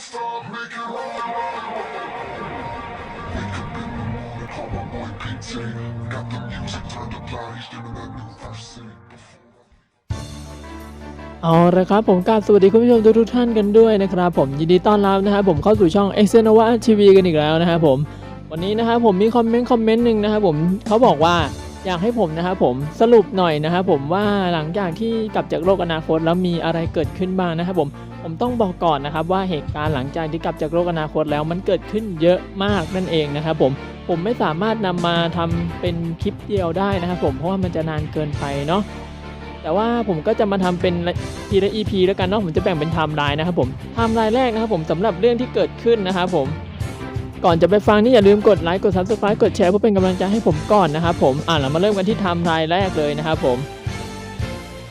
stop, make it right. Wake up in the morning, call my boy PT. Got the music turned up loud, he's giving that new verse เอาละครับผมกราบสวัสดีคุณผู้ชมทุกๆท่านกันด้วยนะครับผมยินดีต้อนรับนะครับผมเข้าสู่ช่อง e x c e n o v a TV กันอีกแล้วนะครับผมวันนี้นะครับผมมีคอมเมนต์คอมเมนต์หนึ่งนะครับผมเขาบอกว่า อยากให้ผมนะครับผมสรุปหน่อยนะครับผมว่าหลังจากที่กลับจากโลกอนาคตแล้วมีอะไรเกิดขึ้นบ้างนะครับผมผมต้องบอกก่อนนะครับว่าเหตุการณ์หลังจากที่กลับจากโลกอนาคตแล้วมันเกิดขึ้นเยอะมากนั่นเองนะครับผมผมไม่สามารถนำมาทำเป็นคลิปเดียวได้นะครับผมเพราะว่ามันจะนานเกินไปเนาะแต่ว่าผมก็จะมาทำเป็นทีละ EP แล้วกันเนาะผมจะแบ่งเป็นไทม์ไลน์นะครับผมไทม์ไลน์แรกนะครับผมสำหรับเรื่องที่เกิดขึ้นนะครับผม ก่อนจะไปฟังนี่อย่าลืมกดไลค์กด Subscribe กดแชร์เพื่อเป็นกำลังใจให้ผมก่อนนะครับผมอ่าเรามาเริ่มกันที่ไทม์ไลน์แรกเลยนะครับผม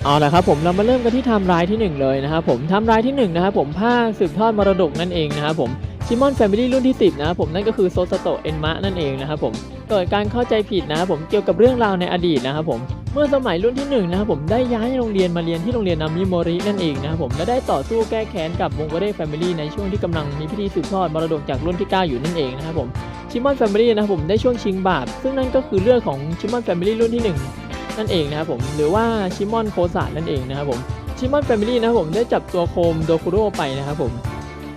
เอาละครับผมเรามาเริ่มกันที่ไทม์ไลน์ที่หนึ่งเลยนะครับผมไทม์ไลน์ที่หนึ่งนะครับผมภาคสืบทอดมรดกนั่นเองนะครับผม ชิมอนแฟมิลี่รุ่นที่ 10 นะครับผมนั่นก็คือโซสโตเอ็นมะนั่นเองนะครับผมเกิดการเข้าใจผิดนะครับผมเกี่ยวกับเรื่องราวในอดีตนะครับผมเมื่อสมัยรุ่นที่หนึ่งนะครับผมได้ย้ายโรงเรียนมาเรียนที่โรงเรียนนามิโมรินั่นเองนะครับผมและได้ต่อสู้แก้แค้นกับวงโกเร่แฟมิลี่ในช่วงที่กำลังมีพิธีสืบทอดมรดกจากรุ่นที่ 9 อยู่นั่นเองนะครับผมชิมอนแฟมิลี่นะครับผมได้ช่วงชิงบาปซึ่งนั่นก็คือเรื่องของชิมอนแฟมิลี่รุ่นที่ 1 นั่นเองนะครับผมหรือว่าชิมอนโคซานั่นเองนะครับผมชิมอนแฟมิลี่นะครับผมได้จับตัวโคมโดคุโร่ไปนะครับผม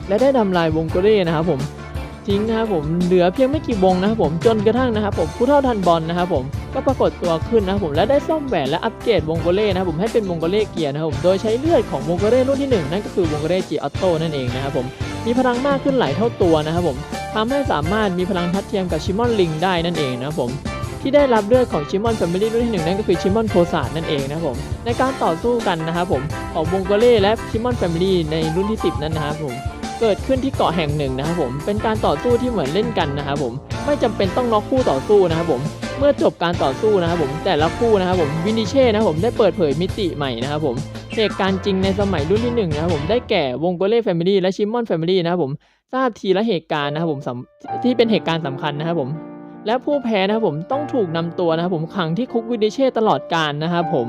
และได้ทำลายวงโกเร่นะครับผมทิ้งนะครับผมเหลือเพียงไม่กี่วงนะครับผมจนกระทั่งนะครับผมผู้เท่าทันบอลนะครับผมก็ปรากฏตัวขึ้นนะครับผมและได้ซ่อมแหวนและอัปเกรดวงโกเล่นะครับผมให้เป็นวงโกเล่เกียร์นะครับผมโดยใช้เลือดของวงโกเล่รุ่นที่หนึ่งนั่นก็คือวงโกเล่จีออโต้นั่นเองนะครับผมมีพลังมากขึ้นหลายเท่าตัวนะครับผมทำให้สามารถมีพลังทัดเทียมกับชิมอนลิงได้นั่นเองนะครับผมที่ได้รับเลือดของชิมอนแฟมิลี่รุ่นที่หนึ่งนั่นก็คือชิมอนโคซานั่นเองนะครับผมในการต่อสู้กันนะครับผมของวงโกเล่และชิมอนแฟมิลี่ในรุ่นที่ 10 นั้นนะครับผม เกิดขึ้นที่เกาะแห่งหนึ่งนะครับผม เป็นการต่อสู้ที่เหมือนเล่นกันนะครับผม ไม่จำเป็นต้องน็อกคู่ต่อสู้นะครับผม เมื่อจบการต่อสู้นะครับผม แต่ละคู่นะครับผม วินิเช่นะครับผมได้เปิดเผยมิติใหม่นะครับผม เหตุการณ์จริงในสมัยรุ่นที่หนึ่งนะครับผม ได้แก่วงโกเล่แฟมิลี่และชิมอนแฟมิลี่นะครับผม ทราบทีละเหตุการณ์นะครับผมที่เป็นเหตุการณ์สำคัญนะครับผม และผู้แพ้นะครับผมต้องถูกนำตัวนะครับผมขังที่คุกวินิเช่ตลอดกาลนะครับผม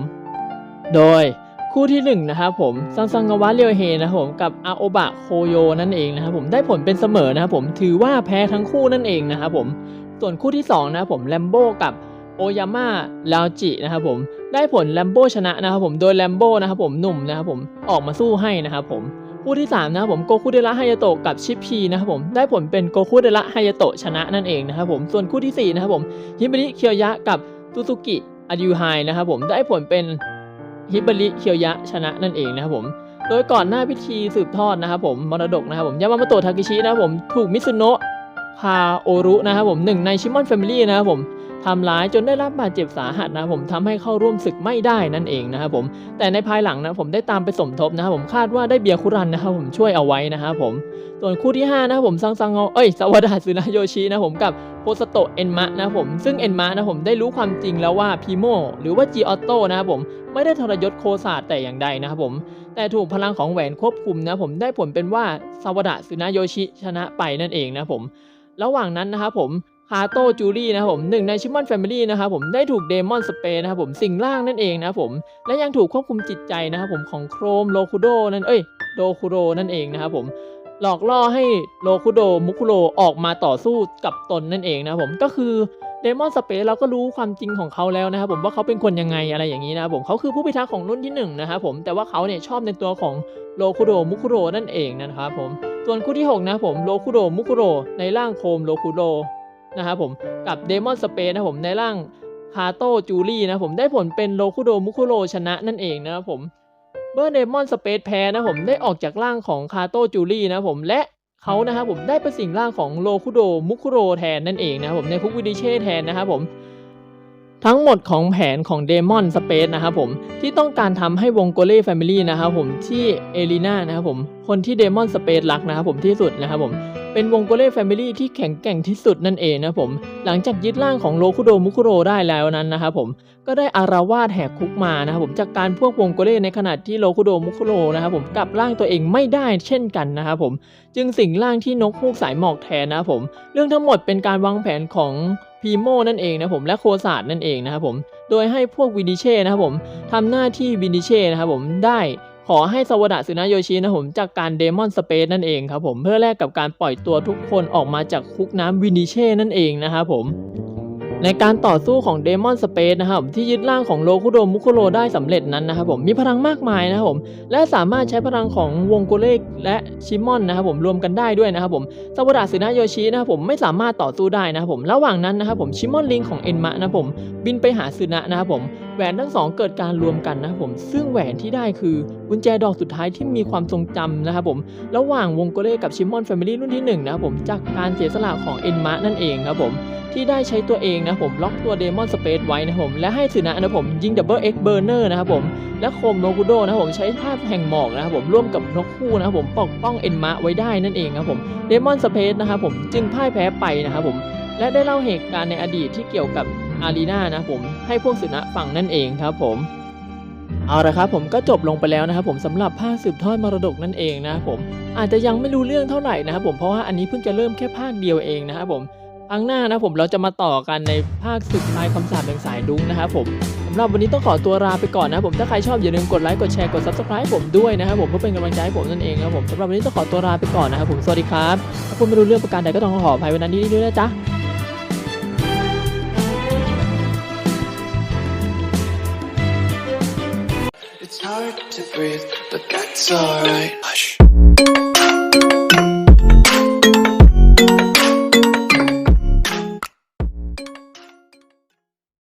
โดย คู่ที่หนึ่งนะครับผมซังซังกาวะเรียวเฮนะครับผมกับอาโอบะโคโยนั่นเองนะครับผมได้ผลเป็นเสมอนะครับผมถือว่าแพ้ทั้งคู่นั่นเองนะครับผมส่วนคู่ที่2นะครับผมแลมโบกับโอยาม่าลาวจินะครับผมได้ผลแลมโบชนะนะครับผมโดยแลมโบนะครับผมหนุ่มนะครับผมออกมาสู้ให้นะครับผมคู่ที่3นะครับผมโกคุเดระไฮยาโตะกับชิปพีนะครับผมได้ผลเป็นโกคุเดระไฮยาโตะชนะนั่นเองนะครับผมส่วนคู่ที่4นะครับผมฮิบริเคียวยะกับซูซูกิอาดิวไฮนะครับผมได้ผลเป็น ฮิบริเคียวยะชนะนั่นเองนะครับผมโดยก่อนหน้าพิธีสืบทอดนะครับผมมรดกนะครับผมยามาโมโตะทากิชินะครับผมถูกมิซุโนะคาโอรุนะครับผมหนึ่งในชิมอนแฟมิลี่นะครับผม ทำร้ายจนได้รับบาดเจ็บสาหัสนะผมทำให้เข้าร่วมศึกไม่ได้นั่นเองนะครับผมแต่ในภายหลังนะผมได้ตามไปสมทบนะครับผมคาดว่าได้เบียร์คุรันนะครับผมช่วยเอาไว้นะครับผมส่วนคู่ที่5นะครับผมซังซังโงเอ้ยสวัสดาสึนะโยชินะผมกับโพสโตเอ็นมะนะผมซึ่งเอ็นมะนะผมได้รู้ความจริงแล้วว่าพีโมหรือว่าจีออโต้นะครับผมไม่ได้ทรยศโคซาแต่อย่างใดนะครับผมแต่ถูกพลังของแหวนควบคุมนะผมได้ผลเป็นว่าซาวดะซึนะโยชิชนะไปนั่นเองนะผมระหว่างนั้นนะครับผม คาโตจูรี่นะครับผมหนึ่งในชิมอนแฟมิลี่นะครับผมได้ถูกเดมอนสเปย์นะครับผมสิ่งล่างนั่นเองนะครับผมและยังถูกควบคุมจิตใจนะครับผมของโครมโลคุโดนั่นเอ้ยโดคุโดนั่นเองนะครับผมหลอกล่อให้โลคุโดมุคุโรออกมาต่อสู้กับตนนั่นเองนะครับผมก็คือเดมอนสเปซเราก็รู้ความจริงของเขาแล้วนะครับผมว่าเขาเป็นคนยังไงอะไรอย่างนี้นะครับผมเขาคือผู้พิทักษ์ของรุ่นที่หนึ่งนะครับผมแต่ว่าเขาเนี่ยชอบในตัวของโลคุโดมุคุโรนั่นเองนะครับผมส่วนคู่ที่ 6 นะผมโลคุโดมุคุโรในร่างโคมโลคุโด นะครับผมกับเดมอนสเปนนะผมในร่างคาโตจูรี่นะผมได้ผลเป็นโลคุโดมุคุโรชนะนั่นเองนะครับผมเมื่อเดมอนสเปซแพ้นะผมได้ออกจากร่างของคาโตจูรี่นะผมและเขานะครับผมได้ไปสิงร่างของโลคุโดมุคุโรแทนนั่นเองนะครับผมในคุกวิดิเช่แทนนะครับผมทั้งหมดของแผนของ Demon Space นะครับผมที่ต้องการทำให้วงโกเล่แฟมิลี่นะครับผมที่เอลิน่านะครับผมคนที่ Demon Space รักนะครับผมที่สุดนะครับผม เป็นวงโกเล่แฟมิลี่ที่แข็งแกร่งที่สุดนั่นเองนะผม หลังจากยึดร่างของโลคุโดมุคุโรได้แล้วนั้นนะครับผมก็ได้อาราวาสแหกคุกมานะครับผมจากการพวกวงโกเล่ในขณะที่โลคุโดมุคุโรนะครับผมกลับร่างตัวเองไม่ได้เช่นกันนะครับผม จึงสิงร่างที่นกฮูกสายหมอกแทนนะครับผม เรื่องทั้งหมดเป็นการวางแผนของพีโมนั่นเองนะผมและโคซาดนั่นเองนะครับผม โดยให้พวกวินิเช่นะครับผมทำหน้าที่วินิเช่นะครับผมได้ ขอให้สวดาสึนะโยชินะผมจากการเดมอนสเปซนั่นเองครับผมเพื่อแลกกับการปล่อยตัวทุกคนออกมาจากคุกน้ำวินิเช่นั่นเองนะครับผมในการต่อสู้ของเดมอนสเปซนะครับที่ยึดร่างของโลคุโดมุคุโรได้สำเร็จนั้นนะครับผมมีพลังมากมายนะครับผมและสามารถใช้พลังของวงโกเลกและชิมอนนะครับผมรวมกันได้ด้วยนะครับผมสวดาสึนะโยชินะครับผมไม่สามารถต่อสู้ได้นะครับผมระหว่างนั้นนะครับผมชิมอนลิงของเอ็นมะนะครับผมบินไปหาสึนะนะครับผม แหวนทั้งสองเกิดการรวมกันนะครับผม ซึ่งแหวนที่ได้คือกุญแจดอกสุดท้ายที่มีความทรงจำนะครับผม ระหว่างวงโกเลกกับชิมอนแฟมิลี่รุ่นที่หนึ่งนะครับผม จากการเสียสละของเอ็นมะนั่นเองครับผม ที่ได้ใช้ตัวเองนะผมล็อกตัวเดมอนสเปซไว้นะผม และให้สึนะนะผมยิงดับเบิลเอ็กเบอร์เนอร์นะครับผม และโคมโนกุโดนะผมใช้ภาพแห่งหมอกนะครับผมร่วมกับนกคู่นะครับผมปกป้องเอ็นมะไว้ได้นั่นเองครับผมเดมอนสเปซนะครับผมจึงพ่ายแพ้ไปนะครับผมและได้เล่าเหตุการณ์ในอดีตที่เกี่ยวกับ อารีนานะผมให้พวกสึนะฟังนั่นเองครับผมเอาละครับผมก็จบลงไปแล้วนะครับผมสำหรับภาคสืบทอดมรดกนั่นเองนะครับผมอาจจะยังไม่รู้เรื่องเท่าไหร่นะครับผมเพราะว่าอันนี้เพิ่งจะเริ่มแค่ภาคเดียวเองนะครับผมครั้งหน้านะผมเราจะมาต่อกันในภาคสุดท้ายคำสาปแห่งสายดุ้งนะครับผมสำหรับวันนี้ต้องขอตัวลาไปก่อนนะครับผมถ้าใครชอบอย่าลืมกดไลค์กดแชร์กด subscribe ผมด้วยนะครับผมเพื่อเป็นกำลังใจให้ผมนั่นเองครับผมสำหรับวันนี้ต้องขอตัวลาไปก่อนนะครับผมสวัสดีครับถ้าคุณไม่รู้เรื่องประการใดก็ต้องขออภัยวันนั้นนี้ด้วยนะจ๊ะ hard to breathe, but that's alright. Hush.